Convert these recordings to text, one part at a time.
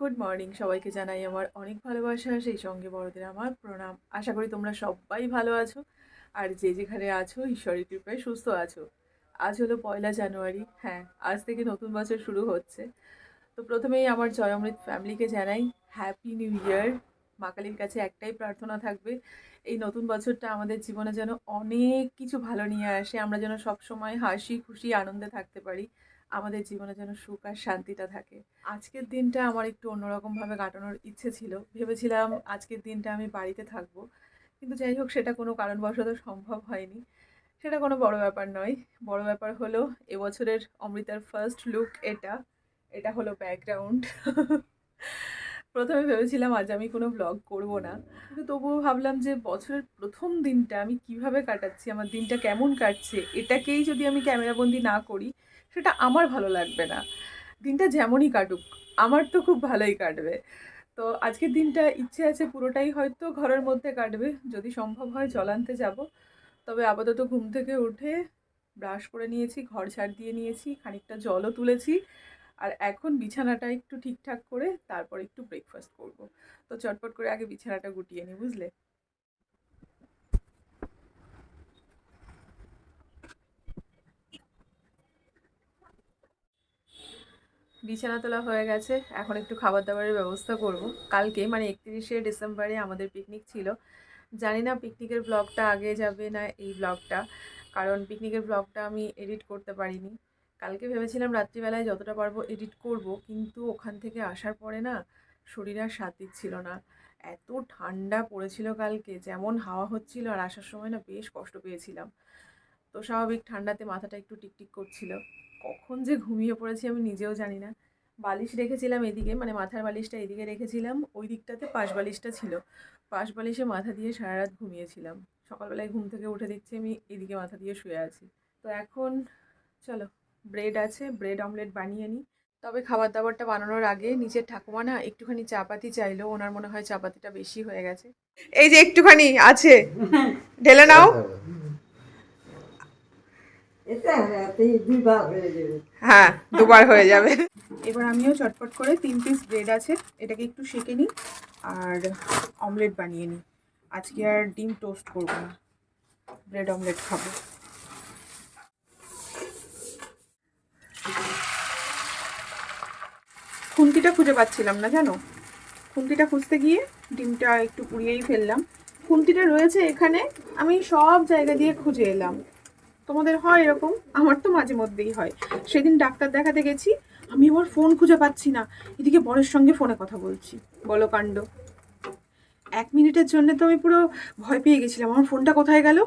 Good morning সবাইকে জানাই আমার অনেক ভালোবাসা, সেই সঙ্গে বড়দের আমার প্রণাম। আশা করি তোমরা সবাই ভালো আছো। আর যে যেখানে আছো, ঈশ্বরের কৃপায় সুস্থ আছো। আজ হলো পয়লা জানুয়ারি। হ্যাঁ আজ থেকে নতুন বছর শুরু হচ্ছে। তো প্রথমেই আমার জয় অমৃত ফ্যামিলিকে জানাই হ্যাপি নিউ ইয়ার মা কালীর কাছে একটাই প্রার্থনা থাকবে, এই নতুন বছরটা আমাদের জীবনে যেন অনেক কিছু ভালো নিয়ে আসে। আমরা যেন সবসময় হাসি খুশি, আনন্দে থাকতে পারি। আমাদের জীবনে যেন সুখ আর শান্তিটা থাকে। আজকের দিনটা আমার একটু অন্যরকমভাবে কাটানোর ইচ্ছে ছিল। ভেবেছিলাম আজকের দিনটা আমি বাড়িতে থাকব। কিন্তু যাই হোক, সেটা কোনো কারণবশত সম্ভব হয়নি। সেটা কোনো বড় ব্যাপার নয়। বড় ব্যাপার হলো, এবছরের অমৃতার ফার্স্ট লুক এটা। এটা হলো ব্যাকগ্রাউন্ড প্রথমে ভেবেছিলাম আজ আমি কোনো ব্লগ করব না। কিন্তু তবুও ভাবলাম যে বছরের প্রথম দিনটা আমি কীভাবে কাটাচ্ছি, আমার দিনটা কেমন কাটছে, এটাকেই যদি আমি ক্যামেরাবন্দি না করি, সেটা আমার ভালো লাগবে না। দিনটা যেমনই কাটুক, আমার তো খুব ভালোই কাটবে। তো আজকের দিনটা ইচ্ছে আছে পুরোটাই হয়তো ঘরের মধ্যে কাটবে, যদি সম্ভব হয় জল আনতে যাব। তবে আপাতত ঘুম থেকে উঠে ব্রাশ করে নিয়েছি, ঘর ঝাড় দিয়ে নিয়েছি, খানিকটা জলও তুলেছি। আর এখন বিছানাটা একটু ঠিকঠাক করে তারপর একটু ব্রেকফাস্ট করব। তো চটপট করে আগে বিছানাটা গুটিয়ে নিই বুঝলে? বিছানা তোলা হয়ে গেছে, এখন একটু খাবার দাবারের ব্যবস্থা করব। কালকে মানে একত্রিশে ডিসেম্বরে আমাদের পিকনিক ছিল। জানি না পিকনিকের ব্লগটা আগে যাবে না এই ব্লগটা কারণ পিকনিকের ব্লগটা আমি এডিট করতে পারিনি। কালকে ভেবেছিলাম রাত্রিবেলায় যতটা পারব এডিট করব, কিন্তু ওখান থেকে আসার পরে না শরীর আর সাথ দিচ্ছিল না। এত ঠান্ডা পড়েছিল কালকে, যেমন হাওয়া হচ্ছিল আর আসার সময় না বেশ কষ্ট পেয়েছিলাম। তো স্বাভাবিক ঠান্ডাতে মাথাটা একটু টিকটিক করছিল। কখন যে ঘুমিয়ে পড়েছি আমি নিজেও জানি না। বালিশ রেখেছিলাম এদিকে মানে মাথার বালিশটা এদিকে রেখেছিলাম, ওই দিকটাতে পাশ বালিশটা ছিল। পাশ বালিশে মাথা দিয়ে সারা রাত ঘুমিয়েছিলাম। সকালবেলায় ঘুম থেকে উঠে দেখছি আমি এদিকে মাথা দিয়ে শুয়ে আছি। তো এখন চলো। ব্রেড আছে ব্রেড অমলেট বানিয়ে নিই। তবে খাবার দাবারটা বানানোর আগে নিচের ঠাকুমা না একটুখানি চাপাতি চাইলো ওনার মনে হয় চাপাতিটা বেশি হয়ে গেছে। এই যে একটুখানি আছে ঢেলে নাও। হয়ে হ্যাঁ দুবার হয়ে যাবে। এবার আমিও চটপট করে তিন পিস ব্রেড আছে এটাকে একটু সেঁকে নিই আর অমলেট বানিয়ে নিই। আজকে আর ডিম টোস্ট করব না। ব্রেড অমলেট খাব। খুন্তিটা খুঁজে পাচ্ছিলাম না, জানো? খুন্তিটা খুঁজতে গিয়ে ডিমটা একটু পুড়িয়েই ফেললাম। খুন্তিটা রয়েছে এখানে, আমি সব জায়গা দিয়ে খুঁজে এলাম। তোমাদের হয় এরকম? আমার তো মাঝে মধ্যেই হয়। সেদিন ডাক্তার দেখাতে গেছি, আমি আমার ফোন খুঁজে পাচ্ছি না। এদিকে বরের সঙ্গে ফোনে কথা বলছি। বলো কাণ্ড। এক মিনিটের জন্য তো আমি পুরো ভয় পেয়ে গেছিলাম। আমার ফোনটা কোথায় গেল?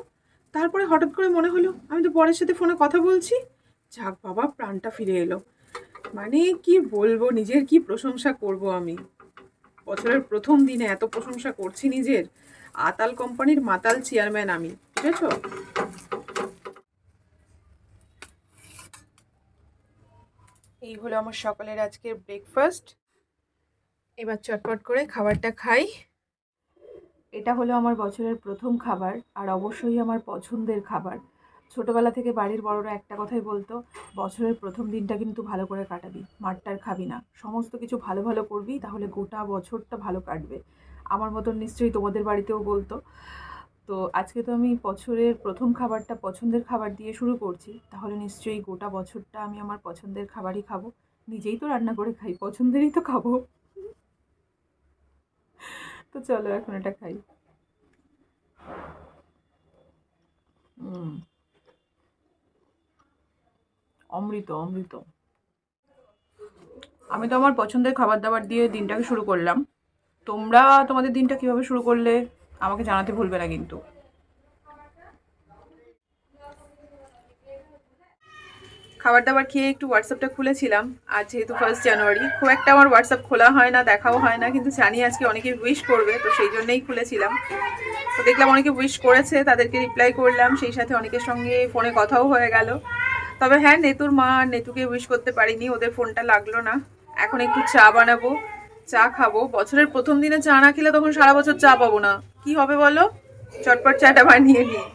তারপরে হঠাৎ করে মনে হলো, আমি তো বরের সাথে ফোনে কথা বলছি। যাক বাবা, প্রাণটা ফিরে এলো। মানে কি বলব, নিজের কি প্রশংসা করব আমি? বছরের প্রথম দিনে এত প্রশংসা করছি নিজের। আতাল কোম্পানির মাতাল চেয়ারম্যান আমি বুঝেছ এই হলো আমার সকালের আজকের ব্রেকফাস্ট এবার চটপট করে খাবারটা খাই। এটা হলো আমার বছরের প্রথম খাবার, আর অবশ্যই আমার পছন্দের খাবার। ছোটবেলা থেকে বাড়ির বড়রা একটা কথাই বলতো, বছরের প্রথম দিনটা কিন্তু ভালো করে কাটাবি মাঠটার খাবি না। সমস্ত কিছু ভালো ভালো করবি, তাহলে গোটা বছরটা ভালো কাটবে। আমার মতন নিশ্চয়ই তোমাদের বাড়িতেও বলতো। তো আজকে তো আমি বছরের প্রথম খাবারটা পছন্দের খাবার দিয়ে শুরু করছি, তাহলে নিশ্চয়ই গোটা বছরটা আমি আমার পছন্দের খাবারই খাব। নিজেই তো রান্না করে খাই, পছন্দেরই তো খাব। তো চলো এখন এটা খাই। হুম অমৃত অমৃত। আমি তো আমার পছন্দের খাবার দাবার দিয়ে দিনটাকে শুরু করলাম। তোমরা তোমাদের দিনটা কীভাবে শুরু করলে, আমাকে জানাতে ভুলবে না কিন্তু। খাবার দাবার খেয়ে একটু হোয়াটসঅ্যাপটা খুলেছিলাম। আজ যেহেতু ফার্স্ট জানুয়ারি খুব একটা আমার হোয়াটসঅ্যাপ খোলা হয় না, দেখাও হয় না, কিন্তু জানি আজকে অনেকে উইশ করবে, তো সেই জন্যেই খুলেছিলাম। তো দেখলাম অনেকে উইশ করেছে, তাদেরকে রিপ্লাই করলাম, সেই সাথে অনেকের সঙ্গে ফোনে কথাও হয়ে গেল। তবে হ্যাঁ নেতুর মা আর নেতুকে উইশ করতে পারিনি, ওদের ফোনটা লাগল না। এখন একটু চা বানাবো, চা খাব। বছরের প্রথম দিনে চা না খেলে তখন সারা বছর চা পাবো না। কি হবে বলো? চটপট চাটা বানিয়ে নিই।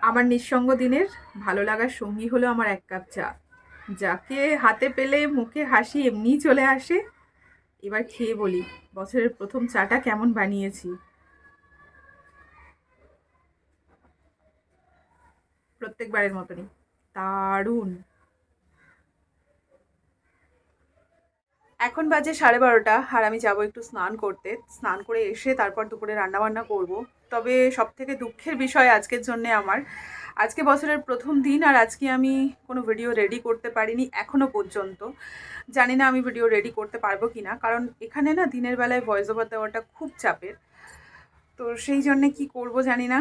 আমার নিঃসঙ্গ দিনের ভালো লাগার সঙ্গী হলো আমার এক কাপ চা। যাকে হাতে পেলে মুখে হাসি এমনিই চলে আসে। এবার খেয়ে বলি, বছরের প্রথম চাটা কেমন বানিয়েছি? প্রত্যেকবারের মতনই। দারুণ। এখন বাজে সাড়ে বারোটা আর আমি যাব একটু স্নান করতে। স্নান করে এসে তারপর দুপুরে রান্নাবান্না করব। তবে সব থেকে দুঃখের বিষয় আজকের জন্যে আমার, আজকে বছরের প্রথম দিন আর আজকে আমি কোনো ভিডিও রেডি করতে পারিনি এখনও পর্যন্ত। জানি না আমি ভিডিও রেডি করতে পারব কি না কারণ এখানে না দিনের বেলায় ভয়েস ওভার দেওয়াটা খুব চাপের। তো সেই জন্যে কি করব জানি না।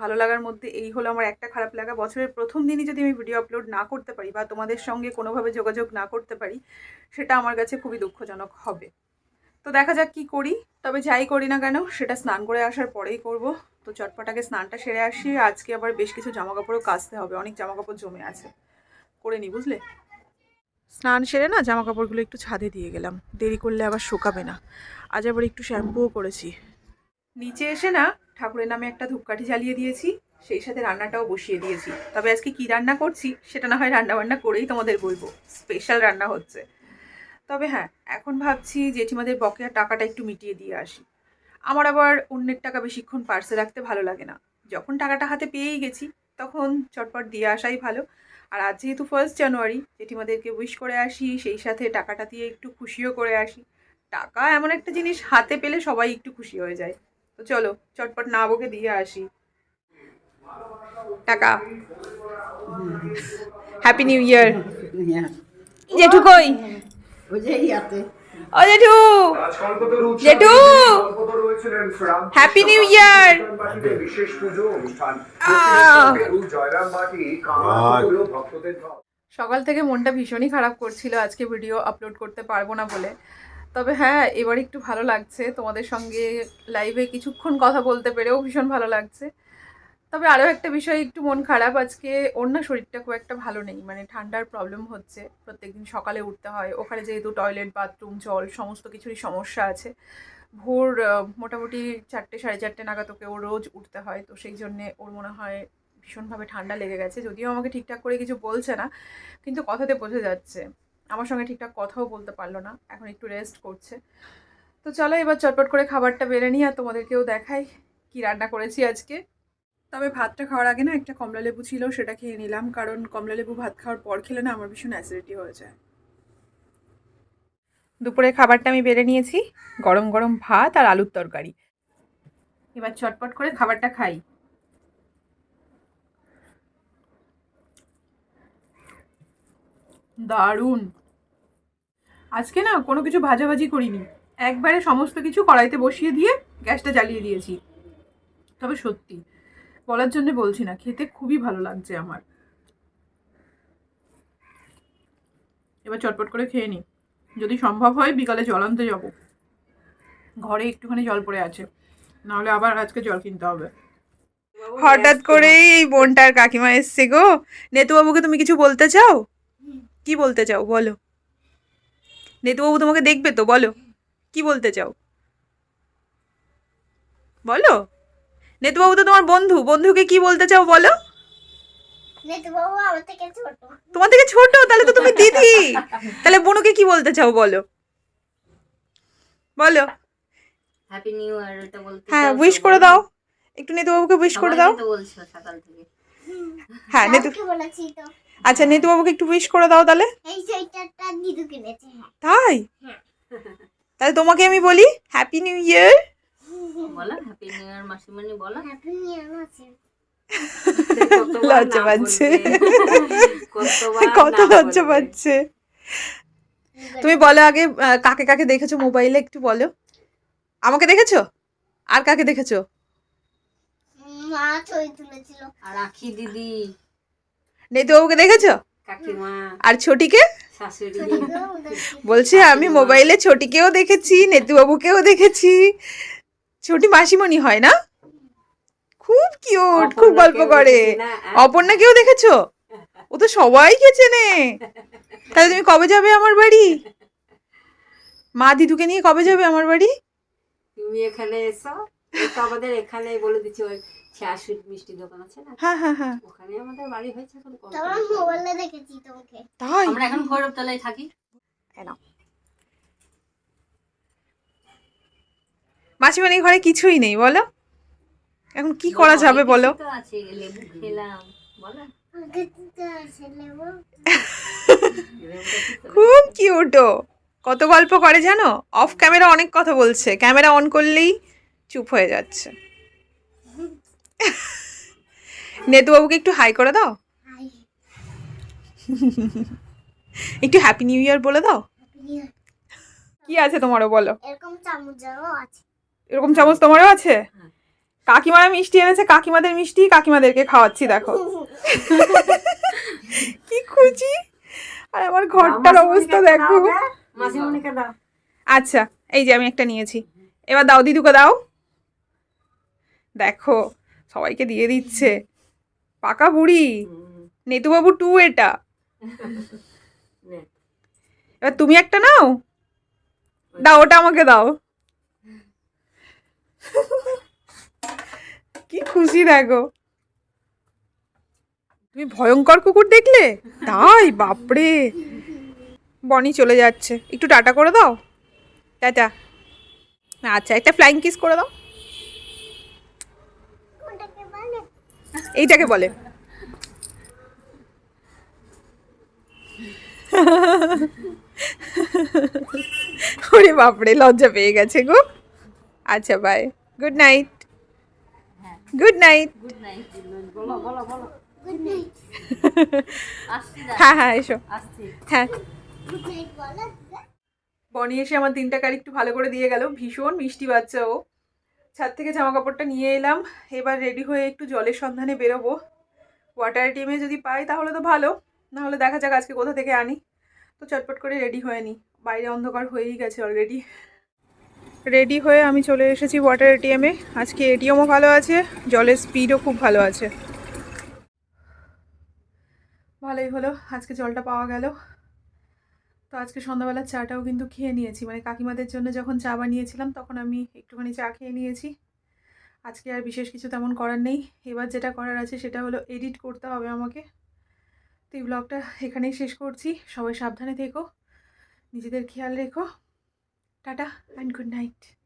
ভালো লাগার মধ্যে এই হলো আমার একটা খারাপ লাগা। বছরের প্রথম দিনই যদি আমি ভিডিও আপলোড না করতে পারি বা তোমাদের সঙ্গে কোনোভাবে যোগাযোগ না করতে পারি, সেটা আমার কাছে খুবই দুঃখজনক হবে। তো দেখা যাক কি করি, তবে যাই করি না কেন, সেটা স্নান করে আসার পরেই করব। তো চটপটাকে স্নানটা সেরে আসি, আজকে আবার বেশ কিছু জামা কাপড়ও কাচতে হবে, অনেক জামা কাপড় জমে আছে। করে নি, বুঝলে? স্নান সেরে না জামা কাপড়গুলো একটু ছাদে দিয়ে গেলাম। দেরি করলে আবার শুকাবে না। আজ আবার একটু শ্যাম্পুও করেছি। নিচে এসে না ঠাকুরের নামে একটা ধূপকাঠি জ্বালিয়ে দিয়েছি, সেই সাথে রান্নাটাও বসিয়ে দিয়েছি। তবে আজকে কি রান্না করছি সেটা না হয় রান্না বান্না করেই তোমাদের বলব স্পেশাল রান্না হচ্ছে। তবে হ্যাঁ এখন ভাবছি জেঠিমাদের বকেয়া টাকাটা একটু মিটিয়ে দিয়ে আসি। আমার আবার অন্যের টাকা বেশিক্ষণ পার্সে রাখতে ভালো লাগে না। যখন টাকাটা হাতে পেয়েই গেছি, তখন চটপট দিয়ে আসাই ভালো। আর আজ যেহেতু ফার্স্ট জানুয়ারি জেঠিমাদেরকে উইশ করে আসি, সেই সাথে টাকাটা দিয়ে একটু খুশিও করে আসি। টাকা এমন একটা জিনিস হাতে পেলে সবাই একটু খুশি হয়ে যায়। তো চলো চটপট না বকে দিয়ে আসি। টাকা। হ্যাপি নিউ ইয়ার জেঠু কই? ও জেঠু! জেঠু! হ্যাপি নিউ ইয়ার সকাল থেকে মনটা ভীষণই খারাপ করছিল আজকে ভিডিও আপলোড করতে পারব না বলে। তবে হ্যাঁ এবার একটু ভালো লাগছে। তোমাদের সঙ্গে লাইভে কিছুক্ষণ কথা বলতে পেরেও ভীষণ ভালো লাগছে। তবে আরও একটা বিষয় একটু মন খারাপ। আজকে না শরীরটা খুব একটা ভালো নেই। মানে ঠান্ডার প্রবলেম হচ্ছে। প্রত্যেকদিন সকালে উঠতে হয়। ওখানে যেহেতু টয়লেট বাথরুম জল সমস্ত কিছুরই সমস্যা আছে। ভোর মোটামুটি চারটে, সাড়ে চারটে নাগাদ ওকে ও রোজ উঠতে হয়। তো সেই জন্যে ওর মনে হয় ভীষণভাবে ঠান্ডা লেগে গেছে। যদিও আমাকে ঠিকঠাক করে কিছু বলছে না, কিন্তু কথাতে বোঝা যাচ্ছে। আমার সঙ্গে ঠিকঠাক কথাও বলতে পারল না, এখন একটু রেস্ট করছে। তো চলো এবার চটপট করে খাবারটা বেড়ে নিই আর তোমাদেরকেও দেখাই কি রান্না করেছি আজকে। তবে ভাতটা খাওয়ার আগে না একটা কমলা লেবু ছিল, সেটা খেয়ে নিলাম, কারণ কমলা লেবু ভাত খাওয়ার পর খেলে না আমার ভীষণ অ্যাসিডিটি হয়ে যায়। দুপুরে খাবারটা আমি বেড়ে নিয়েছি, গরম গরম ভাত আর আলুর তরকারি। এবার চটপট করে খাবারটা খাই। দারুণ! আজকে না কোনো কিছু ভাজাভাজি করিনি। একবারে সমস্ত কিছু কড়াইতে বসিয়ে দিয়ে গ্যাসটা জ্বালিয়ে দিয়েছি। তবে সত্যি, বলার জন্য বলছি না, খেতে খুবই ভালো লাগছে আমার। এবার চটপট করে খেয়ে নিই যদি সম্ভব হয়, বিকালে জল আনতে যাব। ঘরে একটুখানি জল পড়ে আছে। নাহলে আবার আজকে জল কিনতে হবে। হঠাৎ করেই এই বোনটার কাকিমা এসছে গো। নেতুবাবুকে তুমি কিছু বলতে চাও? কি বলতে চাও? বলো। নেতুবাবু তোমাকে দেখবে তো বলো। কি বলতে চাও? বলো। নেতুবাবু তো তোমার বন্ধু। বন্ধুকে কি বলতে চাও বলো? নেতু থেকে ছোট। তোমার থেকে ছোট? তাহলে তো তুমি দিদি। তাহলে বোনুকে কি বলতে চাও বলো? বলো। হ্যাপি নিউ ইয়ার এটা বলতে হ্যাঁ উইশ করে দাও। একটু নেতুবাবুকে উইশ করে দাও। তো বলছো সকাল থেকে। হ্যাঁ নেতু বলেছি তো। আচ্ছা নেতুবাবুকে একটু উইশ করে দাও তাহলে। এই সোয়েটারটা দিদু কিনেছে হ্যাঁ। তাই? তাহলে তোমাকে আমি বলি হ্যাপি নিউ ইয়ার বলো হ্যাপি নিউ ইয়ার মাসিমণি বলো। হ্যাপি নিউ ইয়ার আছে কতবার লজ্জা পাচ্ছে। কত লজ্জা পাচ্ছে। তুমি বলো আগে কাকে কাকে দেখেছ মোবাইলে একটু বলো। আমাকে দেখেছ? আর কাকে দেখেছ? মা ছবি তুলেছিল। আর আখি দিদি। নেতুবাবুকে দেখেছ? আর ছোটিকে? বলছে আমি মোবাইলে ছোটিকেও দেখেছি নেতুবাবুকেও দেখেছি। ছোটি মাসিমণি হয় না? খুব কিউট খুব গল্প করে। অপর্ণাকেও দেখেছ? ও তো সবাইকে চেনে। তাহলে তুমি কবে যাবে আমার বাড়ি? মা দিদুকে নিয়ে কবে যাবে আমার বাড়ি? তুমি এখানে এসো। তো আমাদের এখানে বলে দিচ্ছি ওই মিষ্টি দোকান আছে না? হ্যাঁ হ্যাঁ হ্যাঁ। ওখানে আমাদের বাড়ি হয়েছে এখন কম। তোমার মোবাইলে দেখেছি তোমাকে। তাই? আমরা এখন থাকি। মাসিমানি ঘরে কিছুই নেই বলো। এখন কি করা যাবে বলো? কিছু লেবু খেলাম বলো। খুব কিউটো কত গল্প করে জানো? অফ ক্যামেরা অনেক কথা বলছে। ক্যামেরা অন করলেই চুপ হয়ে যাচ্ছে। নেতুবাবুকে একটু হাই করে দাও। একটু হ্যাপি নিউ ইয়ার বলে দাও। কি আছে তোমারও বলো। এরকম চামচও আছে। এরকম চামচ তোমারও আছে? কাকিমারা মিষ্টি এনেছে কাকিমাদের মিষ্টি কাকিমাদেরকে খাওয়াচ্ছি দেখো। কি খুশি আর আমার ঘরটার অবস্থা দেখো। দাও। আচ্ছা এই যে আমি একটা নিয়েছি। এবার দাও দিদুকে দাও। দেখো সবাইকে দিয়ে দিচ্ছে। পাকা বুড়ি। নেতুবাবু টু এটা। এবার তুমি একটা নাও। দাও ওটা আমাকে দাও। কি খুশি দেখো। তুমি ভয়ঙ্কর কুকুর দেখলে? তাই বাপরে। বনি চলে যাচ্ছে। একটু টাটা করে দাও। টাটা। আচ্ছা একটা ফ্লাইং কিস করে দাও কোনটাকে বলে এইটাকে বলে। ওরে বাপরে লজ্জা পেয়ে গেছে গো। আচ্ছা bye good night good night হ্যাঁ হ্যাঁ এসো। হ্যাঁ। বনি এসে আমার তিনটা কারি একটু ভালো করে দিয়ে গেল। ভীষণ মিষ্টি বাচ্চা ও। ছাদ থেকে জামা কাপড়টা নিয়ে এলাম। এবার রেডি হয়ে একটু জলের সন্ধানে বেরোবো। ওয়াটার টিমে যদি পাই তাহলে তো ভালো। নাহলে দেখা যাক আজকে কোথা থেকে আনি। তো চটপট করে রেডি হয়ে নি। বাইরে অন্ধকার হয়েই গেছে অলরেডি রেডি হয়ে আমি চলে এসেছি ওয়াটার এটিএমে আজকে এটিএমও ভালো আছে, জলের স্পিডও খুব ভালো আছে। ভালোই হলো, আজকে জলটা পাওয়া গেল। তো আজকে সন্ধ্যাবেলার চাটাও কিন্তু খেয়ে নিয়েছি। মানে কাকিমাদের জন্য যখন চা বানিয়েছিলাম, তখন আমি একটুখানি চা খেয়ে নিয়েছি। আজকে আর বিশেষ কিছু তেমন করার নেই। এবার যেটা করার আছে সেটা হলো এডিট করতে হবে আমাকে। তো এই ব্লগটা এখানেই শেষ করছি। সবাই সাবধানে থেকো। নিজেদের খেয়াল রেখো। Tata and good night